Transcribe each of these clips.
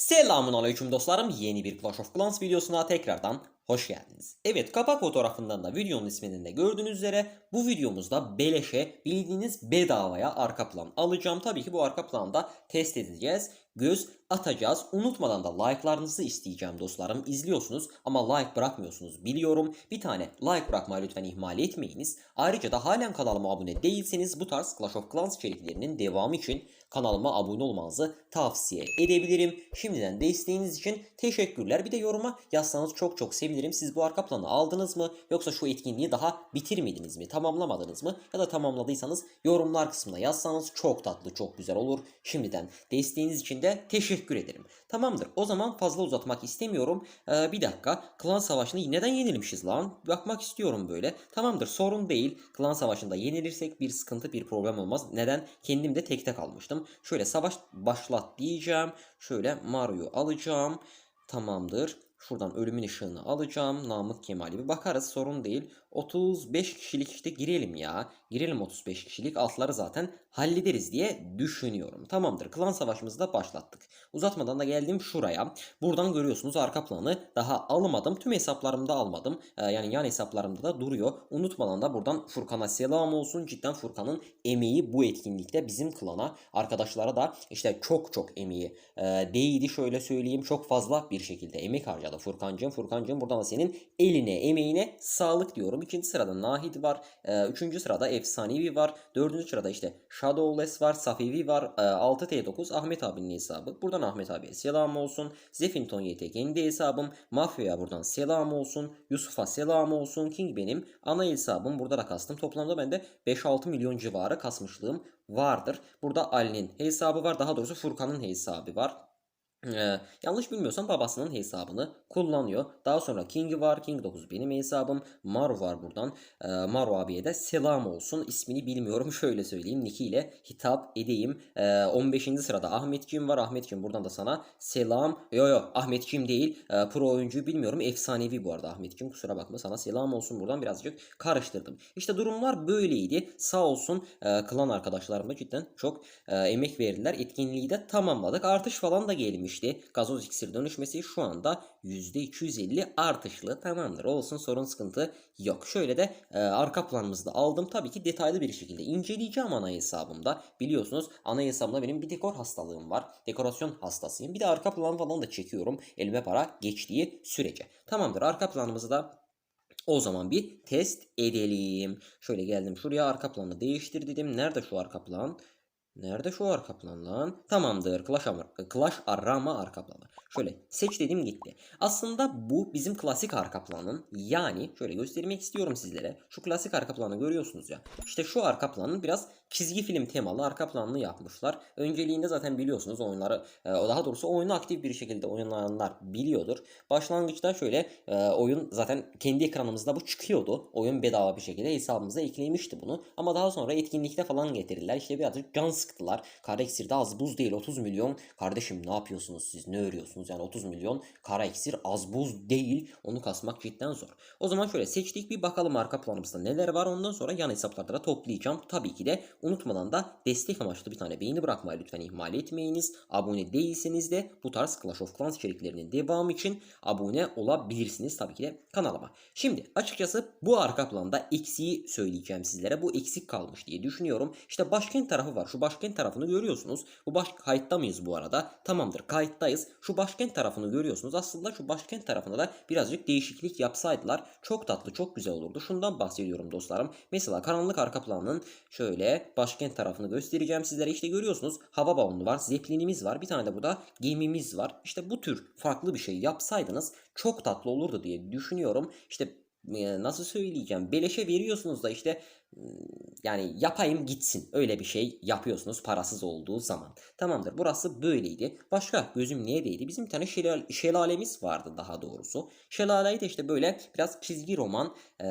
Selamun aleyküm dostlarım. Yeni bir Clash of Clans videosuna tekrardan hoş geldiniz. Evet kapak fotoğrafından da videonun isminin de gördüğünüz üzere bu videomuzda beleşe bildiğiniz bedavaya arka plan alacağım. Tabii ki bu arka planı test edeceğiz. Göz atacağız. Unutmadan da like'larınızı isteyeceğim dostlarım. İzliyorsunuz ama like bırakmıyorsunuz biliyorum. Bir tane like bırakmayı lütfen ihmal etmeyiniz. Ayrıca da halen kanalıma abone değilseniz bu tarz Clash of Clans içeriklerinin devamı için kanalıma abone olmanızı tavsiye edebilirim. Şimdiden desteğiniz için teşekkürler. Bir de yoruma yazsanız çok çok sevinirim. Siz bu arka planı aldınız mı? Yoksa şu etkinliği daha bitirmediniz mi? Tamamlamadınız mı? Ya da tamamladıysanız yorumlar kısmına yazsanız çok tatlı, çok güzel olur. Şimdiden desteğiniz için de teşekkür ederim. Tamamdır. O zaman fazla uzatmak istemiyorum. Ee, bir dakika. Klan savaşını neden yenilmişiz lan? Bakmak istiyorum böyle. Tamamdır. Sorun değil. Klan savaşında yenilirsek bir sıkıntı, bir problem olmaz. Neden? Kendim de tekte kalmıştım. Şöyle savaş başlat diyeceğim. Şöyle Mario'yu alacağım. Tamamdır. Şuradan ölümün ışığını alacağım. Namık Kemal'i bir bakarız sorun değil. 35 kişilik işte girelim ya. Girelim 35 kişilik altları zaten hallederiz diye düşünüyorum. Tamamdır klan savaşımızı da başlattık. Uzatmadan da geldim şuraya. Buradan görüyorsunuz arka planı daha almadım. Tüm hesaplarımda almadım. Ee, yani yan hesaplarımda da duruyor. Unutmadan da buradan Furkan'a selam olsun. Cidden Furkan'ın emeği bu etkinlikte bizim klana. Arkadaşlara da işte çok çok emeği e, değdi şöyle söyleyeyim. Çok fazla bir şekilde emek harcadı Furkan'cığım. Furkan'cığım buradan da senin eline emeğine sağlık diyorum. İkinci sırada Nahid var. E, üçüncü sırada Efsanevi var. Dördüncü sırada işte Shadowless var. Safevi var. E, 6T9 Ahmet abinin hesabı. Buradan Ahmet abiye selam olsun. Zefinton YT kendi hesabım. Mafya'ya buradan selam olsun. Yusuf'a selam olsun. King benim. Ana hesabım. Burada da kastım. Toplamda bende 5-6 milyon civarı kasmışlığım vardır. Burada Ali'nin hesabı var. Daha doğrusu Furkan'ın hesabı var. Ee, yanlış bilmiyorsam babasının hesabını kullanıyor. Daha sonra King var. King 9 benim hesabım. Maru var buradan. Ee, Maru abiye de selam olsun. İsmini bilmiyorum. Şöyle söyleyeyim. Nick ile hitap edeyim. Ee, 15. sırada Ahmetciğim var. Ahmetciğim buradan da sana selam. Yo yo Ahmetciğim değil. Ee, pro oyuncuyu bilmiyorum. Efsanevi bu arada Ahmetciğim. Kusura bakma sana selam olsun. Buradan birazcık karıştırdım. İşte durumlar böyleydi. Sağ olsun e, klan arkadaşlarım da cidden çok e, emek verdiler. Etkinliği de tamamladık. Artış falan da gelmişti. Gazoz iksir dönüşmesi şu anda %250 artışlı. Tamamdır olsun sorun sıkıntı yok. Şöyle de e, arka planımızı da aldım. Tabii ki detaylı bir şekilde inceleyeceğim ana hesabımda. Biliyorsunuz ana hesabımda benim bir dekor hastalığım var. Dekorasyon hastasıyım. Bir de arka plan falan da çekiyorum. Elime para geçtiği sürece. Tamamdır arka planımızı da o zaman bir test edelim. Şöyle geldim şuraya arka planı değiştir dedim. Nerede şu arka plan? Nerede şu arka plan lan? Tamamdır. Clash, Clash arama arka planı. Şöyle seç dedim gitti. Aslında bu bizim klasik arka planın yani şöyle göstermek istiyorum sizlere. Şu klasik arka planı görüyorsunuz ya. İşte şu arka planın biraz çizgi film temalı arka planını yapmışlar. Önceliğinde zaten biliyorsunuz oyunları e, daha doğrusu oyunu aktif bir şekilde oynayanlar biliyordur. Başlangıçta şöyle e, oyun zaten kendi ekranımızda bu çıkıyordu. Oyun bedava bir şekilde hesabımıza eklemişti bunu. Ama daha sonra etkinlikte falan getirirler. İşte birazcık can sıktılar. Kara iksirde az buz değil 30 milyon. Kardeşim ne yapıyorsunuz siz ne örüyorsunuz yani 30 milyon kara iksir az buz değil. Onu kasmak cidden zor. O zaman şöyle seçtik bir bakalım arka planımızda neler var. Ondan sonra yan hesaplarda da toplayacağım. Tabii ki de unutmadan da destek amaçlı bir tane beğeni bırakmayı lütfen ihmal etmeyiniz. Abone değilseniz de bu tarz Clash of Clans içeriklerinin devamı için abone olabilirsiniz tabii ki de kanalıma. Şimdi açıkçası bu arka planda eksiği söyleyeceğim sizlere. Bu eksik kalmış diye düşünüyorum. İşte başkent tarafı var. Şu başkent tarafını görüyorsunuz. Bu baş kayıtta mıyız bu arada? Tamamdır kayıttayız. Şu başkent tarafını görüyorsunuz. Aslında şu başkent tarafına da birazcık değişiklik yapsaydılar çok tatlı çok güzel olurdu. Şundan bahsediyorum dostlarım. Mesela karanlık arka planın şöyle başkent tarafını göstereceğim sizlere. İşte görüyorsunuz hava balonu var, zeplinimiz var. Bir tane de burada gemimiz var. İşte bu tür farklı bir şey yapsaydınız çok tatlı olurdu diye düşünüyorum. İşte nasıl söyleyeceğim beleşe veriyorsunuz da işte yani yapayım gitsin öyle bir şey yapıyorsunuz parasız olduğu zaman. Tamamdır burası böyleydi. Başka gözüm neye değdi? Bizim bir tane şelal şelalemiz vardı daha doğrusu. Şelaleyi de işte böyle biraz çizgi roman e,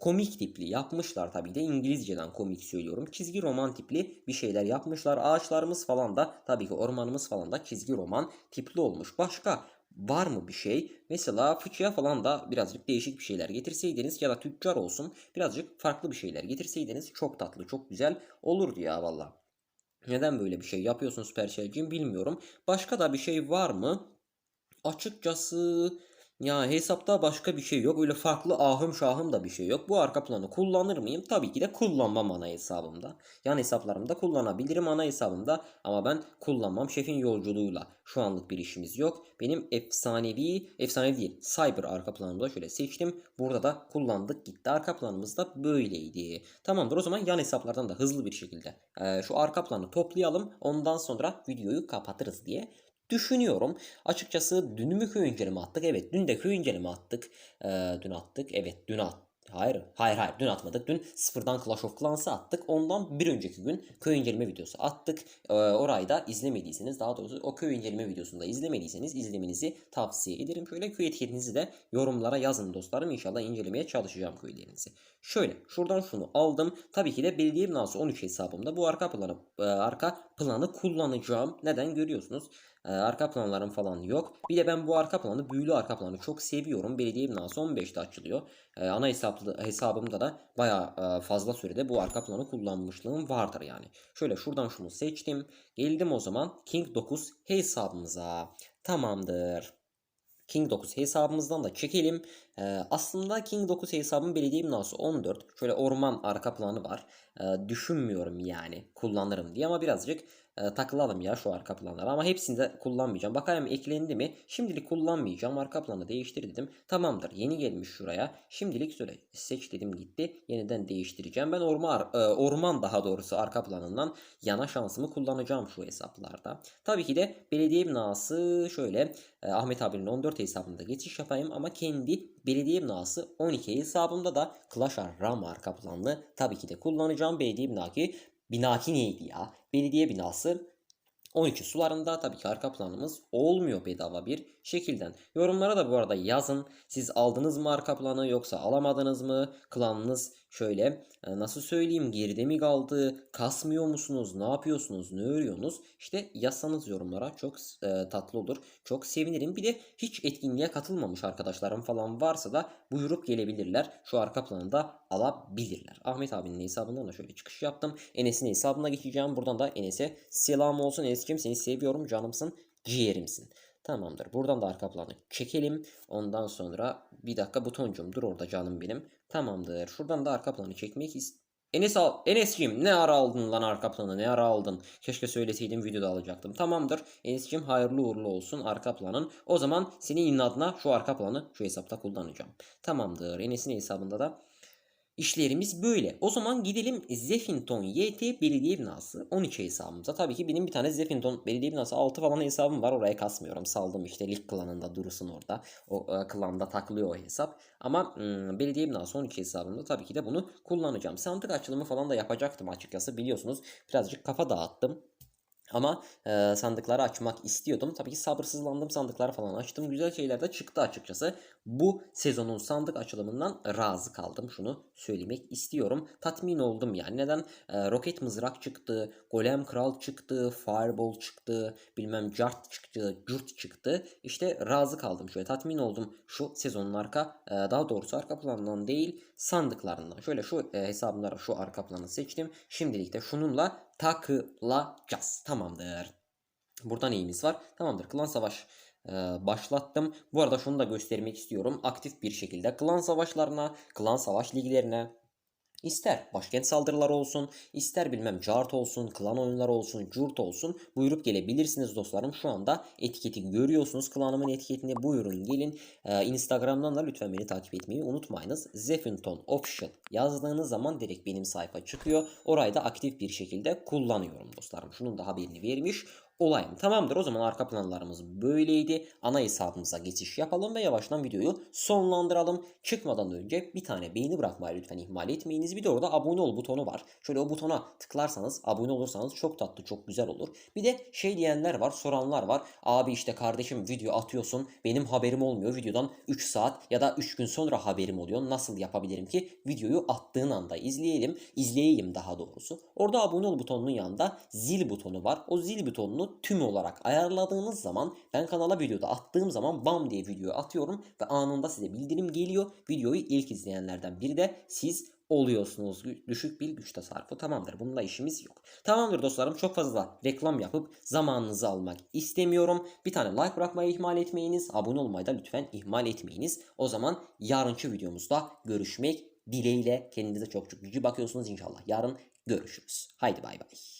komik tipli yapmışlar tabii de İngilizceden komik söylüyorum. Çizgi roman tipli bir şeyler yapmışlar. Ağaçlarımız falan da tabii ki ormanımız falan da çizgi roman tipli olmuş. Başka var mı bir şey? Mesela fıçıya falan da birazcık değişik bir şeyler getirseydiniz ya da tüccar olsun birazcık farklı bir şeyler getirseydiniz çok tatlı çok güzel olurdu ya valla. Neden böyle bir şey yapıyorsun Supercell'cim bilmiyorum. Başka da bir şey var mı? Açıkçası ya hesapta başka bir şey yok. Öyle farklı ahım şahım da bir şey yok. Bu arka planı kullanır mıyım? Tabii ki de kullanmam ana hesabımda. Yan hesaplarımda kullanabilirim ana hesabımda ama ben kullanmam. Şefin yolculuğuyla şu anlık bir işimiz yok. Benim efsanevi, efsanevi değil, cyber arka planımda şöyle seçtim. Burada da kullandık gitti. Arka planımız da böyleydi. Tamamdır o zaman yan hesaplardan da hızlı bir şekilde eee, şu arka planı toplayalım. Ondan sonra videoyu kapatırız diye düşünüyorum. Açıkçası dün mü köy inceleme attık? Evet dün de köy inceleme attık. Ee, dün attık. Evet dün attık. Hayır, hayır, hayır. Dün atmadık. Dün sıfırdan Clash of Clans'ı attık. Ondan bir önceki gün köy inceleme videosu attık. Ee, orayı da izlemediyseniz, daha doğrusu o köy inceleme videosunu da izlemediyseniz izlemenizi tavsiye ederim. Şöyle köy etiketinizi de yorumlara yazın dostlarım. İnşallah incelemeye çalışacağım köylerinizi. Şöyle, şuradan şunu aldım. Tabii ki de belediye binası 13 hesabımda bu arka planı e, arka planı kullanacağım. Neden görüyorsunuz? Ee, arka planlarım falan yok. Bir de ben bu arka planı, büyülü arka planı çok seviyorum. Belediye binası 15'te açılıyor. Ee, ana hesaplı, hesabımda da baya fazla sürede bu arka planı kullanmışlığım vardır yani. Şöyle şuradan şunu seçtim. Geldim o zaman King 9 hesabımıza. Tamamdır. King 9 hesabımızdan da çekelim. Ee, aslında King 9 hesabın belediye binası 14. Şöyle orman arka planı var. Ee, düşünmüyorum yani kullanırım diye ama birazcık e, takılalım ya şu arka planlara. Ama hepsini de kullanmayacağım. Bakayım eklendi mi? Şimdilik kullanmayacağım. Arka planı değiştir dedim. Tamamdır. Yeni gelmiş şuraya. Şimdilik şöyle seç dedim gitti. Yeniden değiştireceğim. Ben orman, e, orman daha doğrusu arka planından yana şansımı kullanacağım şu hesaplarda. Tabii ki de belediye binası şöyle e, Ahmet abinin 14 hesabında geçiş yapayım ama kendi belediye binası 12 hesabımda da Clash Ram arka planını tabii ki de kullanacağım. Belediye binaki binaki neydi ya? Belediye binası 12 sularında tabii ki arka planımız olmuyor bedava bir şekilden. Yorumlara da bu arada yazın. Siz aldınız mı arka planı yoksa alamadınız mı? Klanınız şöyle e, nasıl söyleyeyim geride mi kaldı? Kasmıyor musunuz? Ne yapıyorsunuz? Ne örüyorsunuz? İşte yazsanız yorumlara çok e, tatlı olur. Çok sevinirim. Bir de hiç etkinliğe katılmamış arkadaşlarım falan varsa da buyurup gelebilirler. Şu arka planı da alabilirler. Ahmet abinin hesabından da şöyle çıkış yaptım. Enes'in hesabına geçeceğim. Buradan da Enes'e selam olsun. Enes'cim seni seviyorum. Canımsın. Ciğerimsin. Tamamdır. Buradan da arka planı çekelim. Ondan sonra bir dakika butoncum dur orada canım benim. Tamamdır. Şuradan da arka planı çekmek ist Enes al Enes'cim ne ara aldın lan arka planı ne ara aldın? Keşke söyleseydim videoda alacaktım. Tamamdır. Enes'cim hayırlı uğurlu olsun arka planın. O zaman senin inadına şu arka planı şu hesapta kullanacağım. Tamamdır. Enes'in hesabında da İşlerimiz böyle. O zaman gidelim Zeffinton YT belediye binası 12 hesabımıza. Tabii ki benim bir tane Zeffinton belediye binası 6 falan hesabım var. Oraya kasmıyorum. Saldım işte lig klanında durursun orada. O e, klanda takılıyor o hesap. Ama hmm, belediye binası 12 hesabımda tabii ki de bunu kullanacağım. Sandık açılımı falan da yapacaktım açıkçası. Biliyorsunuz birazcık kafa dağıttım. Ama e, sandıkları açmak istiyordum. Tabii ki sabırsızlandım sandıkları falan açtım. Güzel şeyler de çıktı açıkçası. Bu sezonun sandık açılımından razı kaldım. Şunu söylemek istiyorum. Tatmin oldum yani. Neden? E, roket mızrak çıktı. Golem kral çıktı. Fireball çıktı. Bilmem cart çıktı. Curt çıktı. İşte razı kaldım. Şöyle tatmin oldum. Şu sezonun arka e, daha doğrusu arka planından değil sandıklarından. Şöyle şu e, hesabımlara şu arka planı seçtim. Şimdilik de şununla takılacağız. Tamamdır. Burada neyimiz var? Tamamdır. Klan savaş e, başlattım. Bu arada şunu da göstermek istiyorum. Aktif bir şekilde klan savaşlarına, klan savaş liglerine İster başkent saldırıları olsun, ister bilmem cart olsun, klan oyunları olsun, curt olsun buyurup gelebilirsiniz dostlarım. Şu anda etiketi görüyorsunuz. Klanımın etiketine buyurun gelin. Ee, Instagram'dan da lütfen beni takip etmeyi unutmayınız. Zeffinton Official yazdığınız zaman direkt benim sayfa çıkıyor. Orayı da aktif bir şekilde kullanıyorum dostlarım. Şunun da haberini vermiş olayım. Tamamdır o zaman arka planlarımız böyleydi. Ana hesabımıza geçiş yapalım ve yavaştan videoyu sonlandıralım. Çıkmadan önce bir tane beğeni bırakmayı lütfen ihmal etmeyiniz. Bir de orada abone ol butonu var. Şöyle o butona tıklarsanız abone olursanız çok tatlı çok güzel olur. Bir de şey diyenler var soranlar var. Abi işte kardeşim video atıyorsun benim haberim olmuyor. Videodan 3 saat ya da 3 gün sonra haberim oluyor. Nasıl yapabilirim ki videoyu attığın anda izleyelim. izleyeyim daha doğrusu. Orada abone ol butonunun yanında zil butonu var. O zil butonunu tüm olarak ayarladığınız zaman ben kanala videoda attığım zaman bam diye video atıyorum ve anında size bildirim geliyor. Videoyu ilk izleyenlerden biri de siz oluyorsunuz. Düşük bir güç tasarrufu tamamdır. Bununla işimiz yok. Tamamdır dostlarım. Çok fazla reklam yapıp zamanınızı almak istemiyorum. Bir tane like bırakmayı ihmal etmeyiniz. Abone olmayı da lütfen ihmal etmeyiniz. O zaman yarınki videomuzda görüşmek dileğiyle. Kendinize çok çok gücü bakıyorsunuz inşallah. Yarın görüşürüz. Haydi bay bay.